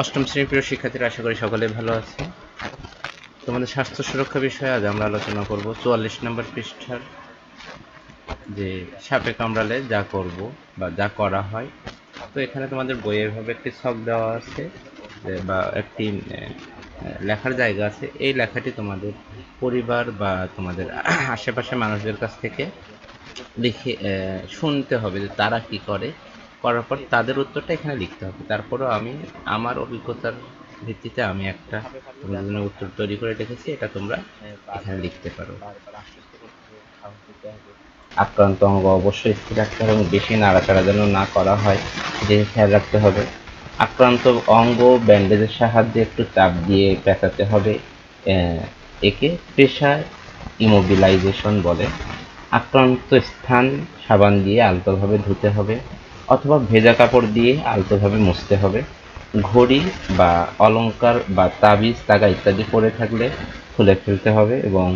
অষ্টম শ্রেণির প্রিয় শিক্ষার্থীরা, আশা করি সকলে ভালো আছে তোমাদের স্বাস্থ্য সুরক্ষা বিষয়ে আজ আমরা আলোচনা করব। চুয়াল্লিশ নম্বর পৃষ্ঠার যে সাপে কামড়ালে যা করব বা যা করা হয়, তো এখানে তোমাদের বইয়ের ভাবে একটি ছক দেওয়া আছে বা একটি লেখার জায়গা আছে। এই লেখাটি তোমাদের পরিবার বা তোমাদের আশেপাশে মানুষদের কাছ থেকে লিখে শুনতে হবে যে তারা কি করে। করার পর তাদের উত্তরটা এখানে লিখতে হবে। তারপরেও আমি, আমার অভিজ্ঞতার ভিত্তিতে আমি একটা তোমাদের জন্য উত্তর তৈরি করে রেখেছি, এটা তোমরা এখানে লিখতে পারো। আক্রান্ত অঙ্গ অবশ্যই স্থির রাখতে হবে এবং বেশি নাড়াচাড়া যেন না করা হয় সেদিকে খেয়াল রাখতে হবে। আক্রান্ত অঙ্গ ব্যান্ডেজের সাহায্যে একটু চাপ দিয়ে পেঁচাতে হবে একে প্রেশার ইমোবিলাইজেশন বলে। আক্রান্ত স্থান সাবান দিয়ে আলতোভাবে ধুতে হবে। অথবা ভেজা কাপড় দিয়ে আলতোভাবে মুছতে হবে। ঘড়ি বা অলংকার বা তাবিজ, তাগা ইত্যাদি পরে থাকলে খুলে ফেলতে হবে এবং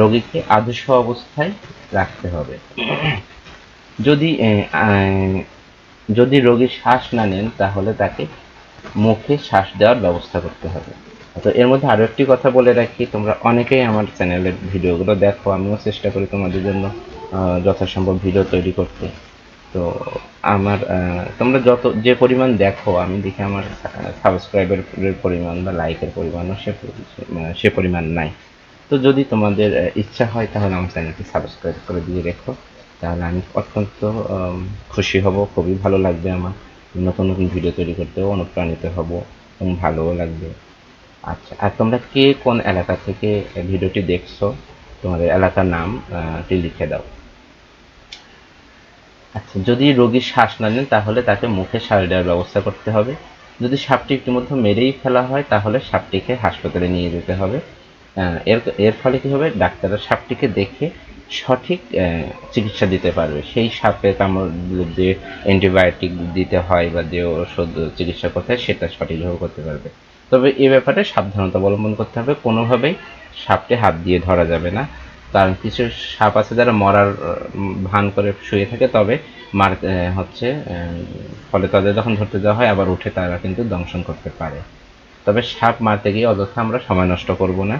রোগীকে আদর্শ অবস্থায় রাখতে হবে। যদি যদি রোগী শ্বাস না নেন, তাহলে তাকে মুখে শ্বাস দেওয়ার ব্যবস্থা করতে হবে। তো এর মধ্যে আরও একটি কথা বলে রাখি, তোমরা অনেকেই আমার চ্যানেলের ভিডিওগুলো দেখো, আমিও চেষ্টা করি তোমাদের জন্য যথাসম্ভব ভিডিও তৈরি করতে। তো আমার তোমরা যত, যে পরিমাণ দেখো, আমি দেখি আমার সাবস্ক্রাইবারের পরিমাণ বা লাইকের পরিমাণও সে সে পরিমাণ নাই। তো যদি তোমাদের ইচ্ছা হয়, তাহলে আমার চ্যানেলটি সাবস্ক্রাইব করে দিয়ে রেখো। তাহলে আমি অত্যন্ত খুশি হব, খুবই ভালো লাগবে আমার। নতুন নতুন ভিডিও তৈরি করতেও অনুপ্রাণিত হব এবং ভালোও লাগবে। আচ্ছা আর তোমরা কে কোন এলাকা থেকে ভিডিওটি দেখছ? তোমাদের এলাকার নামটি লিখে দাও। আচ্ছা যদি রোগী শ্বাস না নেন, তাহলে তাকে মুখে শ্বাস দেওয়ার ব্যবস্থা করতে হবে। যদি সাপটি ইতিমধ্যে মেরেই ফেলা হয়, তাহলে সাপটিকে হাসপাতালে নিয়ে যেতে হবে। এর এর ফলে কি হবে? ডাক্তাররা সাপটিকে দেখে সঠিক চিকিৎসা দিতে পারবে। সেই সাপে কামড় যে অ্যান্টিবায়োটিক দিতে হয় বা যে ওষুধ চিকিৎসা করতে হয়, সেটা সঠিকভাবে করতে পারবে। তবে এ ব্যাপারে সাবধানতা অবলম্বন করতে হবে। কোনোভাবেই সাপটি হাত দিয়ে ধরা যাবে না। কারণ কিছু সাপ আছে যারা মরার ভান করে শুয়ে থাকে, তবে মার হচ্ছে ফলে তাদের যখন ধরতে যাওয়া হয়, আবার উঠে তারা কিন্তু দংশন করতে পারে। তবে সাপ মারতে গিয়ে অযথা আমরা সময় নষ্ট করব না।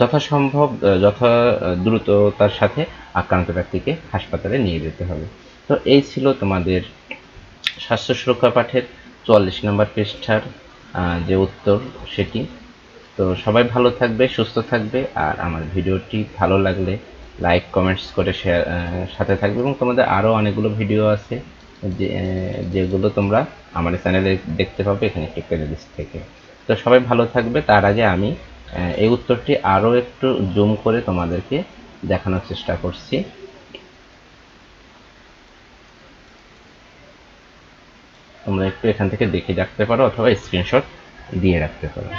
যথাসম্ভব যথা দ্রুততার সাথে আক্রান্ত ব্যক্তিকে হাসপাতালে নিয়ে যেতে হবে। তো এই ছিল তোমাদের স্বাস্থ্য সুরক্ষা পাঠের চুয়াল্লিশ নম্বর পৃষ্ঠার যে উত্তর সেটি। তো সবাই ভালো থাকবে, সুস্থ থাকবে, আর আমার ভিডিওটি ভালো লাগলে লাইক কমেন্টস করে শেয়ার সাথে থাকবে এবং তোমাদের আরও অনেকগুলো ভিডিও আছে যে যেগুলো তোমরা আমার চ্যানেলে দেখতে পাবে এখানে একটি প্লেলিস্ট থেকে। তো সবাই ভালো থাকবে। তার আগে আমি এই উত্তরটি আরও একটু জুম করে তোমাদেরকে দেখানোর চেষ্টা করছি। তোমরা একটু এখান থেকে দেখে রাখতে পারো অথবা স্ক্রিনশট দিয়ে রাখতে পারো।